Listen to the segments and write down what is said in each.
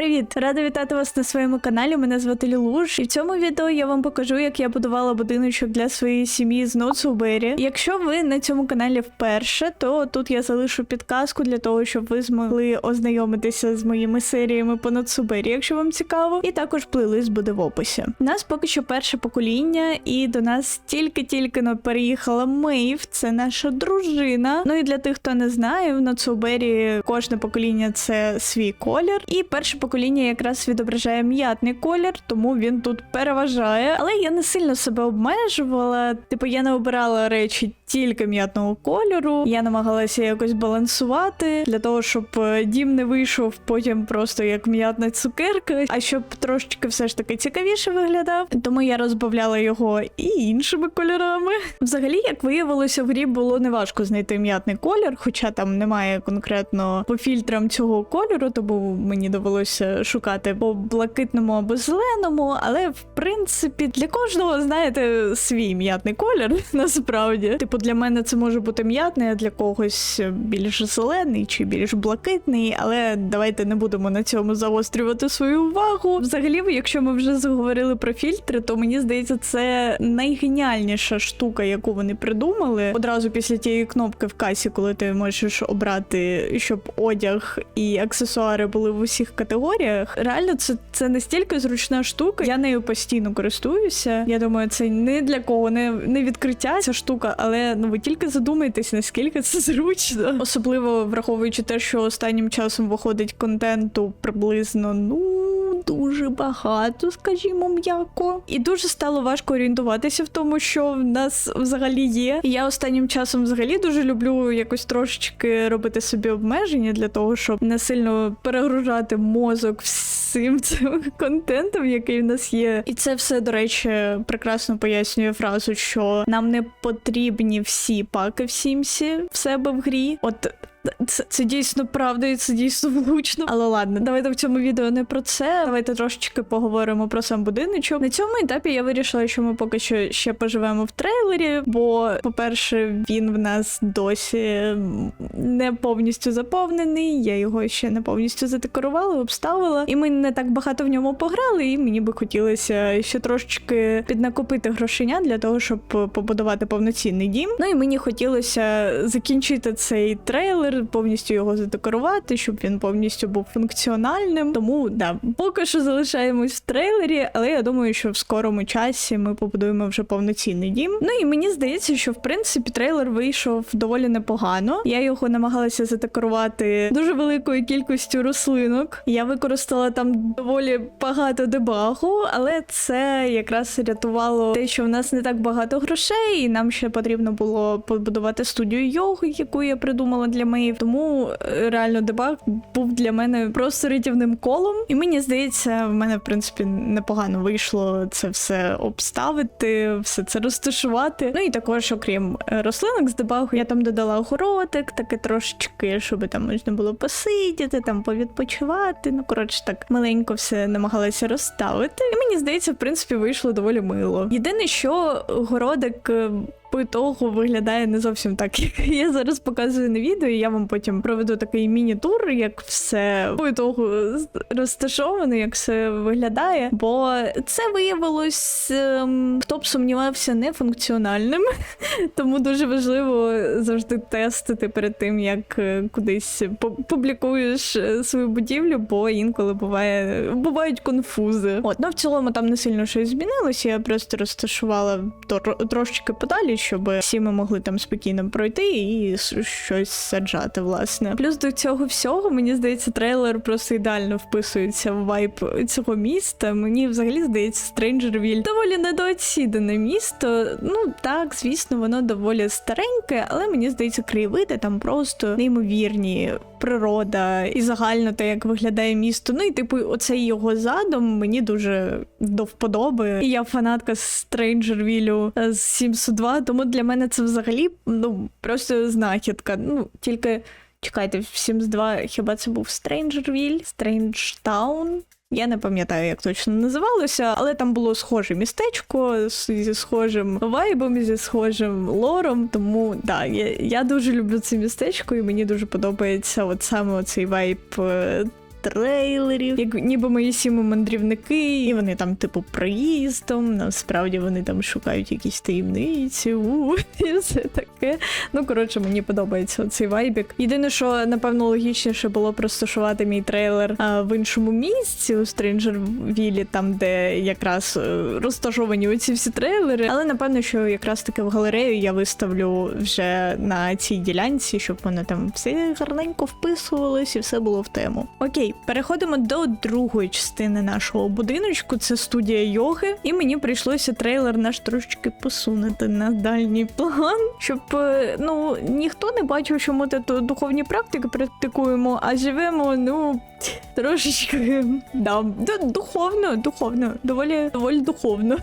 Привіт! Рада вітати вас на своєму каналі. Мене звати Лілуш. І в цьому відео я вам покажу, як я будувала будиночок для своєї сім'ї з Ноцубері. Якщо ви на цьому каналі вперше, то тут я залишу підказку для того, щоб ви змогли ознайомитися з моїми серіями по Ноцубері, якщо вам цікаво. І також плейлист буде в описі. У нас поки що перше покоління, і до нас тільки-тільки переїхала Мейв. Це наша дружина. Ну і для тих, хто не знає, в Ноцубері кожне покоління це свій колір. І перше покоління якраз відображає м'ятний колір, тому він тут переважає. Але я не сильно себе обмежувала. Типу, я не обирала речі тільки м'ятного кольору. Я намагалася якось балансувати для того, щоб е, дім не вийшов потім просто як м'ятна цукерка, а щоб трошечки все ж таки цікавіше виглядав. Тому я розбавляла його і іншими кольорами. Взагалі, як виявилося, в грі було неважко знайти м'ятний колір, хоча там немає конкретно по фільтрам цього кольору, тому мені довелося шукати по блакитному або зеленому. Але в принципі для кожного, знаєте, свій м'ятний колір насправді. Типу, для мене це може бути м'ятний, а для когось більш зелений чи більш блакитний. Але давайте не будемо на цьому заострювати свою увагу. Взагалі, якщо ми вже заговорили про фільтри, то мені здається, це найгеніальніша штука, яку вони придумали. Одразу після тієї кнопки в касі, коли ти можеш обрати, щоб одяг і аксесуари були в усіх категоріях. Реально, це, це настільки зручна штука. Я нею постійно користуюся. Я думаю, це не для кого не, не відкриття ця штука, але ну ви тільки задумайтесь, наскільки це зручно. Особливо враховуючи те, що останнім часом виходить контенту приблизно ну. Дуже багато, скажімо, м'яко, і дуже стало важко орієнтуватися в тому, що в нас взагалі є. Я останнім часом взагалі дуже люблю якось трошечки робити собі обмеження для того, щоб не сильно перегружати мозок всім цим контентом, який в нас є. І це все, до речі, прекрасно пояснює фразу, що нам не потрібні всі паки в Сімсі в себе в грі. От це, це дійсно правда, і це дійсно влучно. Але ладно, давайте в цьому відео не про це. Давайте трошечки поговоримо про сам будиночок. На цьому етапі я вирішила, що ми поки що ще поживемо в трейлері, бо, по-перше, він в нас досі не повністю заповнений. Я його ще не повністю задекорувала, обставила. І ми не так багато в ньому пограли, і мені би хотілося ще трошечки піднакопити грошеня для того, щоб побудувати повноцінний дім. Ну і мені хотілося закінчити цей трейлер повністю його задекорувати, щоб він повністю був функціональним. Тому да, поки що залишаємось в трейлері, але я думаю, що в скорому часі ми побудуємо вже повноцінний дім. Ну і мені здається, що в принципі трейлер вийшов доволі непогано. Я його намагалася задекорувати дуже великою кількістю рослинок. Я використала там доволі багато дебагу, але це якраз рятувало те, що в нас не так багато грошей, і нам ще потрібно було побудувати студію йоги, яку я придумала для моїх. Тому е, реально дебаг був для мене просто рятівним колом. І мені здається, в мене в принципі непогано вийшло це все обставити, все це розташувати. Ну і також, окрім е, рослинок з дебагу, я там додала огородик, таке трошечки, щоб там можна було посидіти, там повідпочивати. Ну коротше, так маленько все намагалася розставити. І мені здається, в принципі, вийшло доволі мило. Єдине, що городик. По ітогу виглядає не зовсім так, як я зараз показую на відео. і Я вам потім проведу такий міні-тур, як все по ітогу розташовано, як все виглядає. Бо це виявилось, ем, хто б сумнівався, нефункціональним. Тому дуже важливо завжди тестити перед тим, як е, кудись публікуєш е, свою будівлю, бо інколи буває бувають конфузи. От, ну в цілому там не сильно щось змінилося. Я просто розташувала трошечки подалі, щоб всі ми могли там спокійно пройти і щось саджати, власне. Плюс до цього всього, мені здається, трейлер просто ідеально вписується в вайб цього міста. Мені взагалі здається, Стрейнджервіль доволі недооцінене місто. Ну так, звісно, воно доволі стареньке, але мені здається, краєвиди там просто неймовірні. Природа і загально те, як виглядає місто. Ну і типу, оцей його задум мені дуже до вподоби. І я фанатка Стрейнджервілю з Sims 2, тому для мене це взагалі ну просто знахідка. Ну тільки чекайте, в Sims 2 хіба це був Стрейнджервіль, Стрейнджтаун? Я не пам'ятаю, як точно називалося, але там було схоже містечко зі схожим вайбом, зі схожим лором. Тому да, я, я дуже люблю це містечко, і мені дуже подобається от саме цей вайб е, трейлерів, як ніби мої сіми мандрівники, і вони там, типу, проїздом. Насправді вони там шукають якісь таємниці, у і все таке. Ну коротше, мені подобається цей вайбік. Єдине, що напевно логічніше було розташувати мій трейлер а, в іншому місці у Стрінджервілі, там де якраз е, розташовані оці всі трейлери. Але напевно, що якраз таки в галерею я виставлю вже на цій ділянці, щоб воно там все гарненько вписувалось і все було в тему. Окей, переходимо до другої частини нашого будиночку. Це студія йоги, і мені прийшлося трейлер наш трошечки посунути на дальній план, щоб е, ну ніхто не бачив, що ми тут духовні практики практикуємо, а живемо, ну. Трошечки да, духовно, духовно, доволі доволі духовно.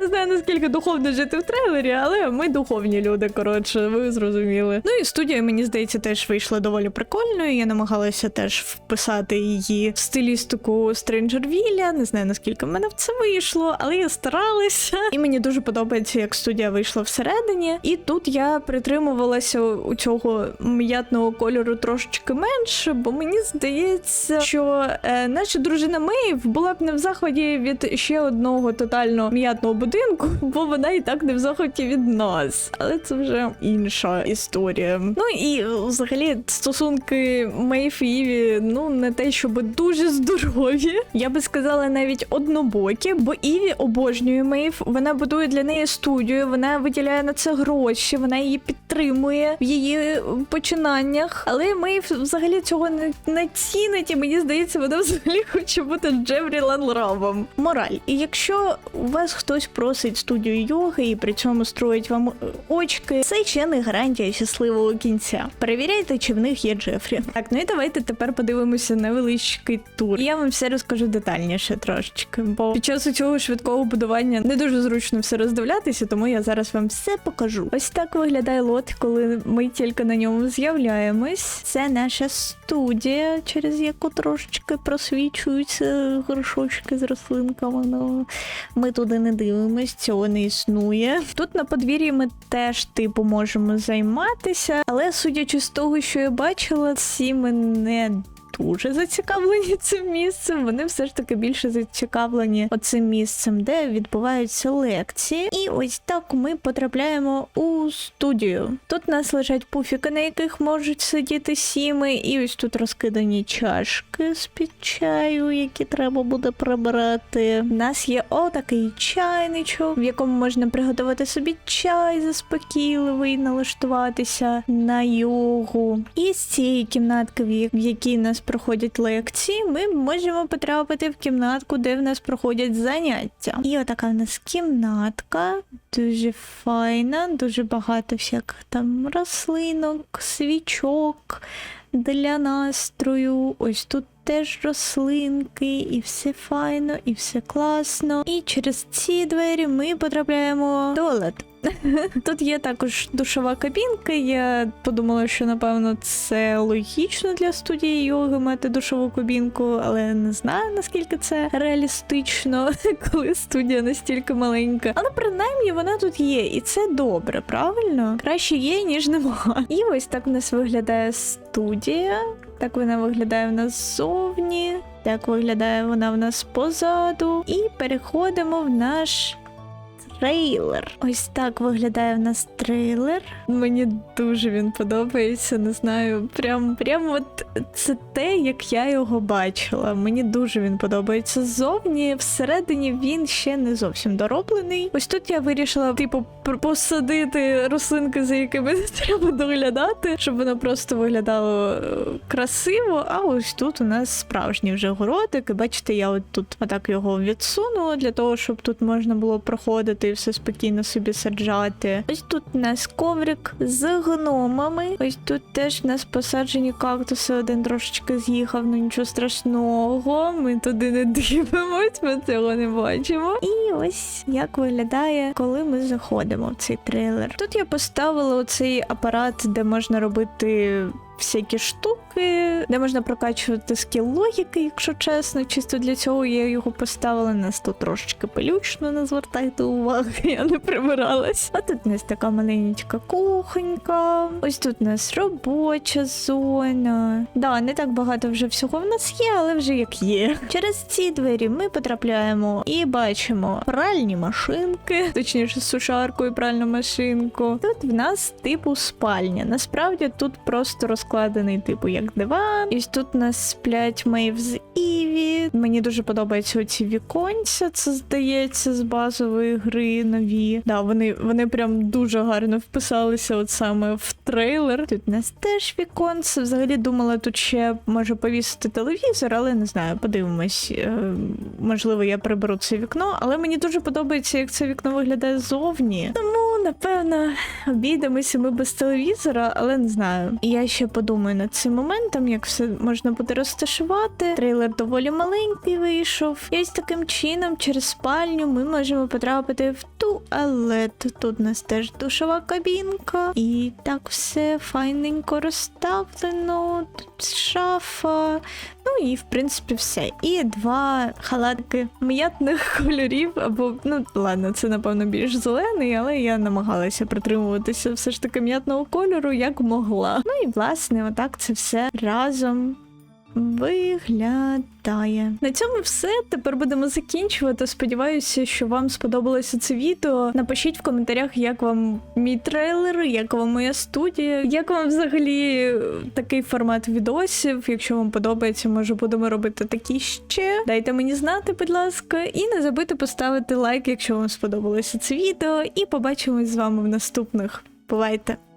Не знаю наскільки духовно жити в трейлері, але ми духовні люди. Коротше, ви зрозуміли. Ну і студія, мені здається, теж вийшла доволі прикольною. Я намагалася теж вписати її в стилістику Стренджервілля. Не знаю наскільки в мене в це вийшло, але я старалася. І мені дуже подобається, як студія вийшла всередині. І тут я притримувалася у цього м'ятного кольору трошечки менше, бо мені здається, що е, наша дружина Мейв була б не в захваті від ще одного тотально м'ятного будинку, бо вона і так не в захваті від нас. Але це вже інша історія. Ну і е, взагалі стосунки Мейв і Іві, ну не те, щоб дуже здорові. Я би сказала навіть однобокі, бо Іві обожнює Мейв. Вона будує для неї студію, вона виділяє на це гроші, вона її підтримує в її е, починаннях. Але Мейв взагалі цього не, не цінить, і мені здається, вона взагалі хоче бути Джефрі Ланрабом. Мораль. І якщо у вас хтось просить студію йоги і при цьому строїть вам е, очки, це ще не гарантія щасливого кінця. Перевіряйте, чи в них є Джефрі. Так, ну і давайте тепер подивимося на невеличкий тур. І я вам все розкажу детальніше трошечки, бо під час цього швидкого будування не дуже зручно все роздивлятися, тому я зараз вам все покажу. Ось так виглядає лот, коли ми тільки на ньому з'являємось. Це наша студія, через яку трошечки просвічуються горшочки з рослинками. Ну ми туди не дивимось, цього не існує. Тут на подвір'ї ми теж типу можемо займатися, але судячи з того, що я бачила, всі ми не. Дуже зацікавлені цим місцем. Вони все ж таки більше зацікавлені оцим місцем, де відбуваються лекції. І ось так ми потрапляємо у студію. Тут нас лежать пуфіки, на яких можуть сидіти сіми, і ось тут розкидані чашки з-під чаю, які треба буде прибрати. У нас є отакий чайничок, в якому можна приготувати собі чай заспокійливий, налаштуватися на йогу. І з цієї кімнатки, в якій нас проходять лекції, ми можемо потрапити в кімнатку, де в нас проходять заняття. І отака в нас кімнатка, дуже файна, дуже багато всяких там рослинок, свічок для настрою. Ось тут теж рослинки, і все файно, і все класно. І через ці двері ми потрапляємо в туалет. Тут є також душова кабінка. Я подумала, що напевно це логічно для студії йоги мати душову кабінку, але не знаю наскільки це реалістично, коли студія настільки маленька. Але принаймні вона тут є, і це добре, правильно? Краще є, ніж нема. І ось так у нас виглядає студія. Так вона виглядає в нас ззовні. Так виглядає вона в нас позаду. І переходимо в наш трейлер. Ось так виглядає в нас трейлер. Мені дуже він подобається. Не знаю, прям прям от це те, як я його бачила. Мені дуже він подобається ззовні. Всередині він ще не зовсім дороблений. Ось тут я вирішила, типу, посадити рослинки, за якими треба доглядати, щоб воно просто виглядало е, красиво. А ось тут у нас справжній вже городик. І бачите, я от тут отак його відсунула для того, щоб тут можна було проходити і все спокійно собі саджати. Ось тут у нас коврик з гномами. Ось тут теж у нас посаджені кактуси. Один трошечки з'їхав, ну нічого страшного. Ми туди не дивимось, ми цього не бачимо. І ось як виглядає, коли ми заходимо в цей трейлер. Тут я поставила оцей апарат, де можна робити всякі штуки, де можна прокачувати скіл логіки, якщо чесно. Чисто для цього я його поставила. Нас тут трошечки пилючно, не звертайте уваги, я не прибиралась. А тут у нас така маленька кухонька. Ось тут у нас робоча зона. Да, не так багато вже всього в нас є, але вже як є. Через ці двері ми потрапляємо і бачимо пральні машинки, точніше, сушарку і пральну машинку. Тут в нас типу спальня. Насправді тут просто розкладений типу як диван. І тут у нас сплять Мейв з Іві. Мені дуже подобаються оці віконця. Це здається з базової гри нові. Да, вони, вони прям дуже гарно вписалися от саме в трейлер. Тут у нас теж віконце. Взагалі думала, тут ще може повісити телевізор, але не знаю, подивимось. Е, Можливо, я приберу це вікно, але мені дуже подобається, як це вікно виглядає ззовні. Тому, напевно, обійдемося ми без телевізора, але не знаю. Я ще подумаю над цим моментом, як все можна буде розташувати. Трейлер доволі маленький вийшов. І ось таким чином, через спальню, ми можемо потрапити в туалет. Тут у нас теж душова кабінка. І так все файненько розставлено. Тут шафа. Ну і в принципі все. І два халатки м'ятних кольорів, або ну ладно, це напевно більш зелений, але я намагалася притримуватися все ж таки м'ятного кольору, як могла. Ну і власне, отак це все разом. Виглядає на цьому все. Тепер будемо закінчувати. Сподіваюся, що вам сподобалося це відео. Напишіть в коментарях, як вам мій трейлер, як вам моя студія, як вам взагалі такий формат відосів. Якщо вам подобається, може будемо робити такі ще. Дайте мені знати, будь ласка, і не забудьте поставити лайк, якщо вам сподобалося це відео. І побачимось з вами в наступних. Бувайте!